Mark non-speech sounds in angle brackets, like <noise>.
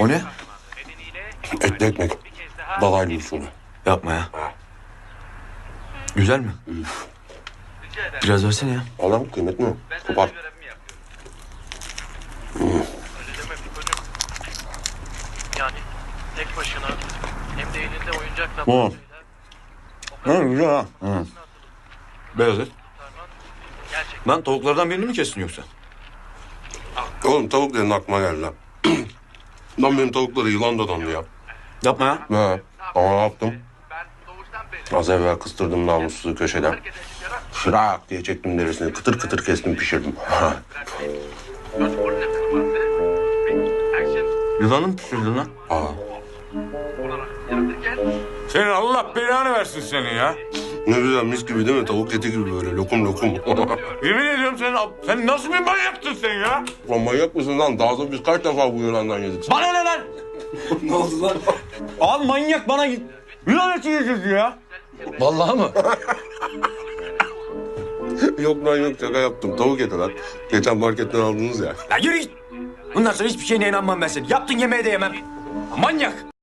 O ne? Etli ekmek. Dalaylı usulü. Yapma ya. Güzel mi? Biraz versene ya. Adam kıymet mi? Kopar. Yani tek başına hem de elinde oyuncakla Bu. Ha, güzel ha. Hı. Beyaz et. gerçekten Lan tavuklardan birini mi kestin yoksa? Oğlum tavuk dedin aklıma geldi lan. Lan benim tavukları yılan dadandı ya. Yapma ya. He. Ama ne yaptım? ben doğuştan beri Az evvel kıstırdım namussuzu köşeden. Şırak diye çektim derisini. Kıtır kıtır kestim pişirdim. <laughs> Yılanı mı pişirdin lan? Aa, Senin Allah belanı versin seni ya. Ne güzel mis gibi değil mi? Tavuk eti gibi böyle lokum lokum. <laughs> Yemin ediyorum sen, sen nasıl bir manyaksın sen ya? Lan manyak mısın lan? Daha da biz kaç defa bu yılandan yedik. Bana ne lan? <laughs> Ne oldu lan? Abi manyak bana git. Yılan eti yedirdi ya. Vallahi mı? <laughs> yok lan yok şaka yaptım. Tavuk eti lan. Geçen marketten aldınız ya. Ya yürü git. Bundan sonra hiçbir şeyine inanmam ben senin. Yaptın yemeği de yemem. Manyak.